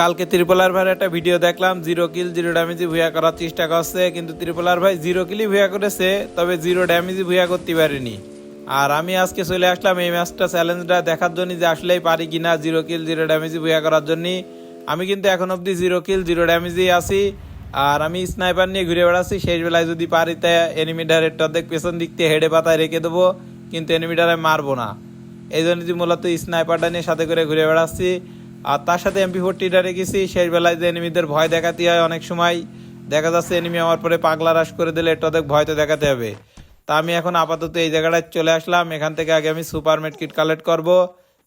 কালকে ত্রিপলার ভাইয়ের একটা ভিডিও দেখলাম জিরো কিল জিরো ড্যামেজি ভুয়া করার চেষ্টা করছে, কিন্তু ত্রিপলার ভাই জিরো কিলই ভুয়া করেছে, তবে জিরো ড্যামেজি ভুয়া করতে পারেনি। আর আমি আজকে চলে আসলাম এই ম্যাচটা চ্যালেঞ্জটা দেখার জন্য যে আসলেই পারি কিনা জিরো কিল জিরো ড্যামেজি ভুয়া করার জন্য। আমি কিন্তু এখন অবধি জিরো কিল জিরো ড্যামেজেই আছি। আর আমি স্নাইপার নিয়ে ঘুরে বেড়াচ্ছি, শেষ বেলায় যদি পারি তাই একটু অর্ধেক পেছন দিক থেকে হেডে পাতায় রেখে দেবো, কিন্তু এনিমিটারে মারবো না। এই জন্য মূলত স্নাইপারটা নিয়ে সাথে করে ঘুরে বেড়াচ্ছি। আর তার সাথে এমপি ফোরটিটা রেখেছি শেষ বেলায় যে এনিমিদের ভয় দেখাতে হয় অনেক সময়, দেখা যাচ্ছে এনিমি আমার পরে পাগলা রাস করে দিলে একটু অর্ধেক ভয় তো দেখাতে হবে। তা আমি এখন আপাতত এই জায়গাটায় চলে আসলাম, এখান থেকে আগে আমি সুপার মেড কিট কালেক্ট করব,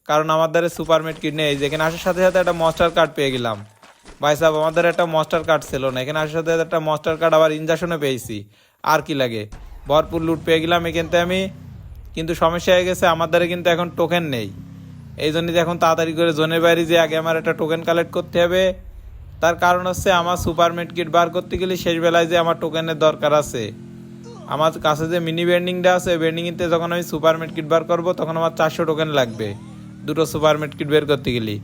কারণ আমার দ্বারা সুপার মেড কিট নেই, যেখানে আসার সাথে সাথে একটা মাস্টার কার্ড পেয়ে গেলাম। ভাই সাহেব আমাদের একটা মাস্টার কার্ড ছিল না, এখানে আসার সাথে একটা মাস্টার কার্ড আবার ইনজাকশনে পেয়েছি, আর কি লাগে? ভরপুর লুট পেয়ে গেলাম এখান থেকে আমি, কিন্তু সমস্যা হয়ে গেছে, আমার দ্বারা কিন্তু এখন টোকেন নেই। এই জন্য যে এখন তাড়াতাড়ি করে জোনের বাইরে যে আগে আমার একটা টোকেন কালেক্ট করতে হবে। তার কারণ হচ্ছে আমার সুপার কিট বার করতে গেলে শেষ বেলায় যে আমার টোকেনের দরকার আছে। আমার কাছে যে মিনি বেন্ডিংটা আছে বেন্ডিংতে যখন আমি সুপার কিট বার করব, তখন আমার চারশো টোকেন লাগবে, দুটো সুপার কিট বের করতে গেলে।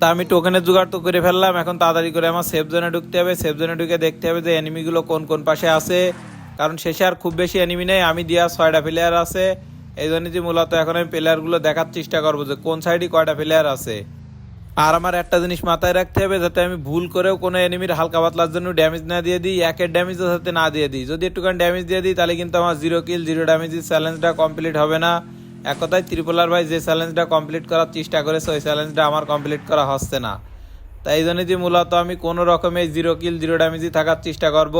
তা আমি টোকেনের জোগাড় তো করে ফেললাম, এখন তাড়াতাড়ি করে আমার সেফ জোনে ঢুকতে হবে। সেফ জোনে ঢুকে দেখতে হবে যে এনিমিগুলো কোন কোন পাশে আছে। কারণ শেষে আর খুব বেশি এনিমি নেই, আমি দিয়া ছয়টা প্লেয়ার আছে। এই জন্য যে মূলত এখন আমি প্লেয়ারগুলো দেখার চেষ্টা করব যে কোন সাইডে কয়টা প্লেয়ার আছে। আর আমার একটা জিনিস মাথায় রাখতে হবে যাতে আমি ভুল করেও কোনো এনিমির হালকা পাতলার জন্য ড্যামেজ না দিয়ে দিই, একের ড্যামেজও যাতে না দিয়ে দিই। যদি একটুখানি ড্যামেজ দিয়ে দিই, তাহলে কিন্তু আমার জিরো কিল জিরো ড্যামেজের চ্যালেঞ্জটা কমপ্লিট হবে না। এক কথায় ত্রিপোলার ভাই যে চ্যালেঞ্জটা কমপ্লিট করার চেষ্টা করেছে, ওই চ্যালেঞ্জটা আমার কমপ্লিট করা হচ্ছে না। তাই জন্য যে মূলত আমি কোনো রকমে জিরো কিল জিরো ড্যামেজই থাকার চেষ্টা করব।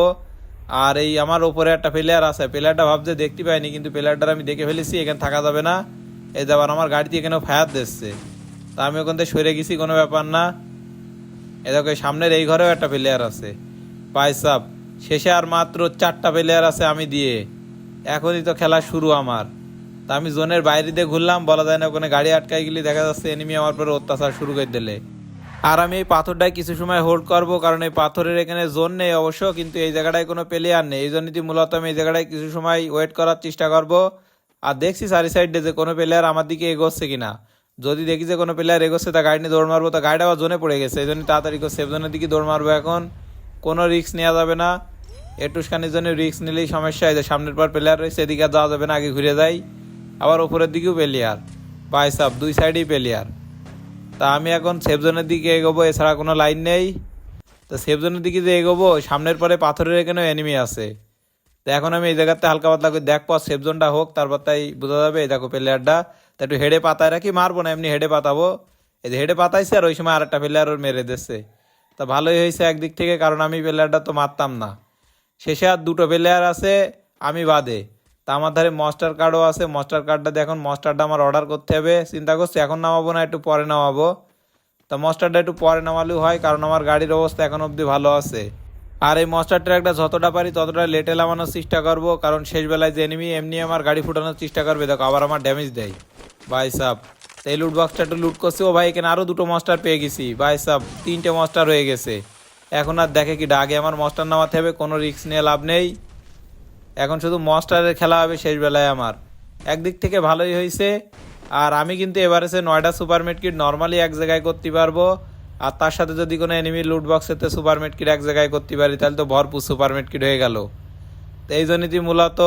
আর এই আমার ওপরে একটা প্লেয়ার আছে। প্লেয়ারটা ভাবছে, দেখতে পাইনি, কিন্তু প্লেয়ারটা আমি দেখে ফেলেছি, এখানে থাকা যাবে না। এই যে আবার আমার গাড়িতে এখানে ফায়ার দিচ্ছে। তা আমি ওখান থেকে সরে গেছি, কোনো ব্যাপার না। এ দেখো সামনের এই ঘরেও একটা প্লেয়ার আছে। পাইসাপ শেষে আর মাত্র চারটা প্লেয়ার আছে আমি দিয়ে। এখনই তো খেলা শুরু আমার। তা আমি জোনের বাইরে দিয়ে ঘুরলাম, বলা যায় না ওখানে গাড়ি আটকাই গেলে দেখা যাচ্ছে এনিমি আমার পরে অত্যাচার শুরু করে দিলে। আর আমি এই পাথরটায় কিছু সময় হোল্ড করব, কারণ এই পাথরের এখানে জোন নেই অবশ্য, কিন্তু এই জায়গাটায় কোনো প্লেয়ার নেই। এই জন্যই মূলত আমি এই জায়গাটায় কিছু সময় ওয়েট করার চেষ্টা করব। আর দেখছি সারি সাইডে যে কোনো প্লেয়ার আমার দিকে এগোচ্ছে কিনা। যদি দেখি যে কোনো প্লেয়ার এগোচ্ছে, তা গাড়ি নিয়ে দৌড় মারবো, তা গাড়িটা আবার জোনে পড়ে গেছে। এই জন্য তাড়াতাড়ি করে সেফ জোনের দিকে দৌড় মারবো এখন। কোনো রিস্ক নেওয়া যাবে না। একটুখানির জন্য রিস্ক নিলেই সমস্যা। হয় যে সামনের পর প্লেয়ার রয়েছে, এদিকে যাওয়া যাবে না, আগে ঘুরে যাই। আবার উপরের দিকেও প্লেয়ার বাইসাপ দুই সাইডেই প্লেয়ার তা আমি এখন সেফ জোনের দিকে এগোবো, এছাড়া কোনো লাইন নেই। তো সেফ জোনের দিকে যে এগোবো, সামনের পরে পাথরের এখানেও এনিমি আছে। তো এখন আমি এই জায়গাতে হালকা পাতলা করে দেখব সেফ জোনটা হোক, তারপর তাই বোঝা যাবে, এই দেখো প্লেয়ারটা তা একটু হেডে পাতায় রাখি, মারবো না, এমনি হেডে পাতাবো। এই যে হেডে পাতাইছে, আর ওই সময় আর একটা প্লেয়ার ওর মেরে দিচ্ছে তা ভালোই হয়েছে একদিক থেকে, কারণ আমি প্লেয়ারটা তো মারতাম না। শেষে আর দুটো প্লেয়ার আছে, আমি বাদে। তা আমার ধারে মাস্টার কার্ডও আছে। মাস্টার কার্ডটা দেখুন মাস্টারটা আমার অর্ডার করতে হবে। চিন্তা করছি, এখন নামাবো না, একটু পরে নামাবো। তা মাস্টারটা একটু পরে নামালেও হয়, কারণ আমার গাড়ির অবস্থা এখন অবধি ভালো আছে। আর এই মস্টার ট্র্যাকটা যতটা পারি, ততটা লেটে নামানোর চেষ্টা করব, কারণ শেষ বেলায় যে এনিমি এমনি আমার গাড়ি ফুটানোর চেষ্টা করবে। দেখো, আবার আমার ড্যামেজ দেয়। ভাই সাহ এই লুট বক্সটা একটু লুট করছি। ও ভাই, এখানে আরও দুটো মাস্টার পেয়ে গেছি। ভাই সাহ তিনটে মাস্টার হয়ে গেছে। এখন আর দেখে কি, আগে আমার মাস্টার নামাতে হবে, কোনো রিস্ক নিয়ে লাভ নেই। এখন শুধু মস্টারের খেলা হবে শেষ বেলায় আমার। একদিক থেকে ভালোই হয়েছে আর আমি কিন্তু এবার এসে নয়টা সুপার কিট নর্মালি এক জায়গায় করতে পারব, আর তার সাথে যদি কোনো এনিমি লুট বক্সেতে সুপার কিট এক জায়গায় করতে পারি, তাহলে তো ভরপুর সুপার কিট হয়ে গেল। তো এই জন্যই মূলত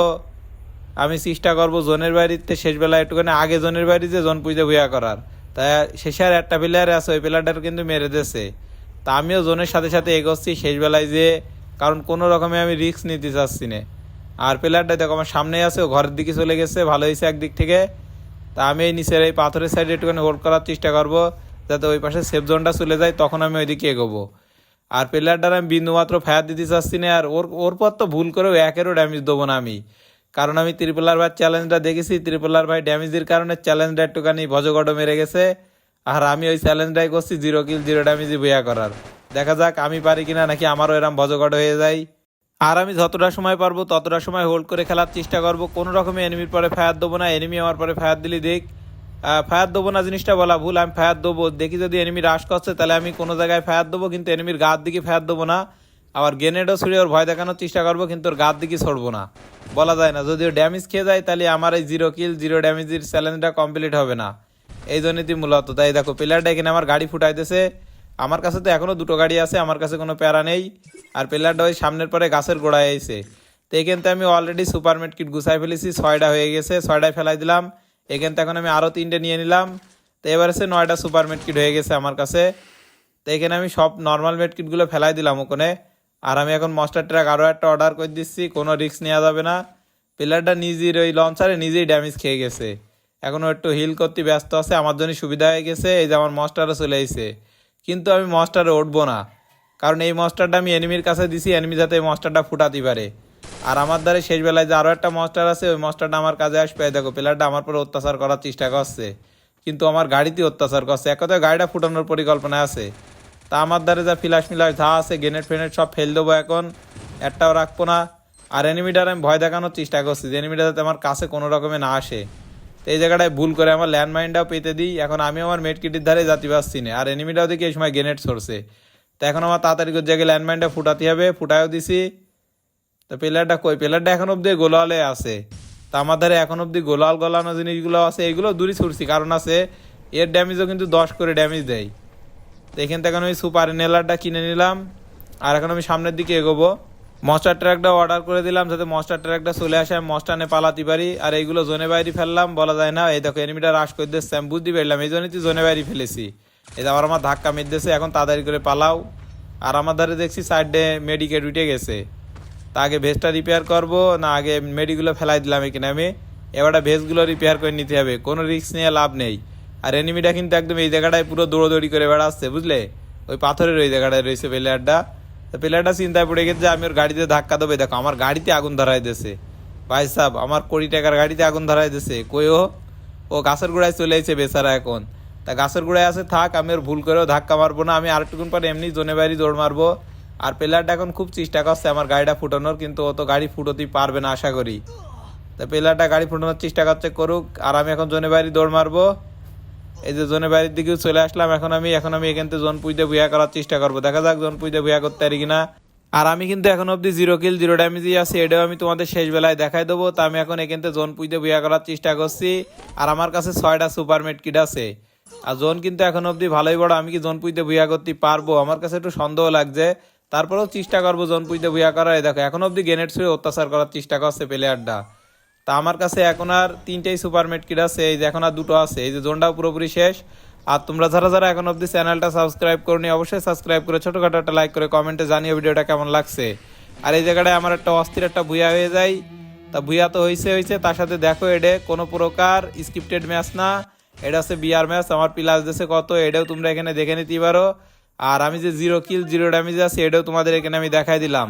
আমি চেষ্টা করব জোনের বাড়িতে শেষ বেলায় একটুখানি আগে জোনের বাড়ি যে জোন পুজো ভুয়া করার। তাই শেষে আর একটা প্লেয়ার আছে, ওই প্লেয়ারটার কিন্তু মেরে দিয়েছে। তা আমিও জোনের সাথে সাথে এগোচ্ছি শেষ বেলায় যে, কারণ কোনো রকমে আমি রিস্ক নিতে চাচ্ছি না। আর প্লেয়ারটা দেখো, আমার সামনেই আছে, ও ঘরের দিকে চলে গেছে, ভালো হয়েছে একদিক থেকে। তা আমি এই নিচের এই পাথরের সাইডে একটুখানি হোল্ড করার চেষ্টা করব, যাতে ওই পাশে সেফ জোনটা চলে যায়, তখন আমি ওইদিকে এগোবো। আর প্লেয়ারটার আমি বিন্দুমাত্র ফায়ার দিতে চাচ্ছি না, আর ওর ওর পর তো ভুল করেও একেরও ড্যামেজ দেবো না আমি। কারণ আমি ত্রিপলার ভাই চ্যালেঞ্জটা দেখেছি, ত্রিপলার ভাই ড্যামেজের কারণে চ্যালেঞ্জটা একটুখানি ভজগড মেরে গেছে। আর আমি ওই চ্যালেঞ্জটাই করছি জিরো কিল জিরো ড্যামেজই বইয়া করার। দেখা যাক, আমি পারি কিনা, নাকি আমারও এরম ভজগড হয়ে যায়। আর আমি যতটা সময় পারব, ততটা সময় হোল্ড করে খেলার চেষ্টা করব। কোনো রকমে এনিমির পরে ফায়ার দেবো না এনিমি আমার পরে ফায়ার দিলি দেখ। ফায়ার দেবো না জিনিসটা বলা ভুল, আমি ফায়ার দেবো। দেখি যদি এনিমি রাশ করছে, তাহলে আমি কোনো জায়গায় ফায়ার দেবো, কিন্তু এনিমির গার দিকে ফায়ার দেবো না। আবার গ্রেনেডও ছুড়ে ওর ভয় দেখানোর চেষ্টা করব, কিন্তু ওর গার দিকে ছড়বো না। বলা যায় না, যদি ও ড্যামেজ খেয়ে যায়, তাহলে আমার এই জিরো কিল জিরো ড্যামেজের চ্যালেঞ্জটা কমপ্লিট হবে না। এই জন্যই তুই মূলত। তাই দেখো প্লেয়ারটা এখানে আমার গাড়ি ফুটাইতেছে। আমার কাছে তো এখনও দুটো গাড়ি আছে, আমার কাছে কোনো প্যারা নেই। আর প্লেয়ারটা ওই সামনের পরে গাছের গোড়ায় এসে তো থেকে আমি অলরেডি সুপার মেট কিট গুছাই ফেলেছি, ছয়টা হয়ে গেছে, ছয়টায় ফেলাই দিলাম। এখান থেকে এখন আমি আরও তিনটে নিয়ে নিলাম। তো এবার সে নয়টা সুপার মেটকিট হয়ে গেছে আমার কাছে। তো এখানে আমি সব নর্মাল মেট কিটগুলো ফেলাই দিলাম ওখানে। আর আমি এখন মাস্টার ট্রাক আরও একটা অর্ডার করে দিচ্ছি, কোনো রিস্ক নেওয়া যাবে না। প্লেয়ারটা নিজের ওই লঞ্চারে নিজেই ড্যামেজ খেয়ে গেছে। এখনও একটু হিল করতে ব্যস্ত আছে, আমার জন্য সুবিধা হয়ে গেছে, এই যে আমার মাস্টারও চলে এসেছে কিন্তু আমি মাস্টারে উঠবো না। কারণ এই মস্টারটা আমি এনিমির কাছে দিছি এনিমি যাতে এই মাস্টারটা ফুটাতে পারে। আর আমার দ্বারা শেষ বেলায় যে আরও একটা মস্টার আছে, ওই মস্টারটা আমার কাজে আসবে। দেখো প্লেয়ারটা আমার পরে অত্যাচার করার চেষ্টা করছে। কিন্তু আমার গাড়িতে অত্যাচার করছে। এক কথায় গাড়িটা ফুটানোর পরিকল্পনা আছে। তা আমার দ্বারা যা ফিলাস মিলাস যা আছে গ্রেনেড ফ্রেনেড সব ফেল দেবো এখন। একটাও রাখব না। আর এনিমিটার আমি ভয় দেখানোর চেষ্টা করছি যে এনিমিটা যাতে আমার কাছে কোনো রকমে না আসে। তো এই জায়গাটায় ভুল করে আমার ল্যান্ডমাইনটাও পেতে দিই। এখন আমি আমার মেটকিটির ধারে যাতে পারছি না। আর এনিমিটাও দেখি এই সময় গ্রেনেড সরছে তো এখন আমার তাড়াতাড়ি করে জায়গায় ল্যান্ডমাইনটা ফুটাতে হবে, ফুটায়ও দিছি। তো প্লেয়ারটা কই? প্লেয়ারটা এখন অব্দি গোলালে আছে। তা আমার ধারে এখন অব্দি গোলাল গলানো জিনিসগুলো আছে এগুলো দূরে ছুটছি। কারণ আছে, এর ড্যামেজও কিন্তু দশ করে ড্যামেজ দেয়। তো এখান থেকে আমি সুপার নেলারটা কিনে নিলাম। আর এখন আমি সামনের দিকে এগোবো। মস্টার ট্র্যাকটা অর্ডার করে দিলাম যাতে মস্টার ট্র্যাকটা চলে আসে, আমি মস্টানে পালাতে পারি। আর এইগুলো জোনে বাইরে ফেললাম, বলা যায় না। এই দেখো এনিমিটা রাশ করে দিচ্ছে, আমি বুঝতে পারলাম এই জন্যই জোনে বাইরে ফেলেছি। যে আবার আমার ধাক্কা মেরতেছে এখন তাড়াতাড়ি করে পালাও। আর আমার ধারে দেখছি সাইডে মেডিকেট উঠে গেছে। তা আগে ভেজটা রিপেয়ার করব, না আগে মেডিগুলো ফেলাই দিলাম এখানে আমি। এবারটা ভেজগুলো রিপেয়ার করে নিতে হবে, কোনো রিস্ক নিয়ে লাভ নেই। আর এনিমিটা কিন্তু একদম এই জায়গাটায় পুরো দৌড়োদৌড়ি করে বেড়াচ্ছে, বুঝলে? ওই পাথরের ওই জায়গাটায় রয়েছে প্লেয়ারটা তো প্লেয়ারটা চিন্তায় পড়ে গেছে যে আমি ওর গাড়িতে ধাক্কা দেবে। দেখো, আমার গাড়িতে আগুন ধরাই দিয়েছে। ভাই সাহেব আমার কোটি টাকার গাড়িতে আগুন ধরাই দিয়েছে। কই ও? ও গাছের গোড়ায় চলে এসেছে বেচারা এখন। তা গাছের গোড়ায় আছে, থাক, আমি ওর ভুল করেও ধাক্কা মারবো না, আমি আরেকটুকুন পরে এমনি জোনে বাইরে দৌড় মারবো। আর প্লেয়ারটা এখন খুব চেষ্টা করছে আমার গাড়িটা ফুটানোর, কিন্তু ও তো গাড়ি ফুটোতেই পারবে না, আশা করি। তা প্লেয়ারটা গাড়ি ফুটানোর চেষ্টা করছে, করুক, আর আমি এখন জোনে বাইরে দৌড় মারবো। এই যে জোনে বাড়ির দিকেও চলে আসলাম, এখন আমি এখন আমি এখান থেকে জোন পুইতে ভুয়া করার চেষ্টা করব। দেখা যাক জোন পুইতে ভুয়া করতে পারি কিনা। আর আমি কিন্তু এখন অব্দি জিরো কিল জিরো ড্যামেজই আছে, এটাও আমি তোমাদের শেষ বেলায় দেখাই দেবো। তা আমি এখন এখান থেকে জোন পুইতে ভুয়া করার চেষ্টা করছি। আর আমার কাছে ছয়টা সুপার মেট কিট আছে। আর জোন কিন্তু এখন অব্দি ভালোই বড়, আমি কি জোন পুইতে ভুয়া করতে পারব? আমার কাছে একটু সন্দেহ লাগছে। তারপরেও চেষ্টা করব জোন পুইতে ভুয়া করার। দেখো, এখন অব্দি গ্রেনেড ছুঁয়ে অত্যাচার করার চেষ্টা করছে প্লেয়ারটা। তা আমার কাছে এখন আর তিনটেই সুপার মেট কিট আছে, এই যে এখন আর দুটো আছে, এই যে জোনটাও পুরোপুরি শেষ। আর তোমরা যারা যারা এখন অব্দি চ্যানেলটা সাবস্ক্রাইব করনি, অবশ্যই সাবস্ক্রাইব করে ছোটোখাটো একটা লাইক করে কমেন্টে জানিয়ে ভিডিওটা কেমন লাগছে। আর এই জায়গাটায় আমার একটা অস্থির একটা ভুয়া হয়ে যায়। তা ভুয়া তো হয়েছে হয়েছে তার সাথে দেখো এডে, কোনো প্রকার স্ক্রিপ্টেড ম্যাচ না। এটা হচ্ছে বিয়ার ম্যাচ আমার প্লাস দেশে কত, এটাও তোমরা এখানে দেখে নিতে পারো। আর আমি যে জিরো কিল জিরো ড্যামেজ আছে, এটাও তোমাদের এখানে আমি দেখাই দিলাম।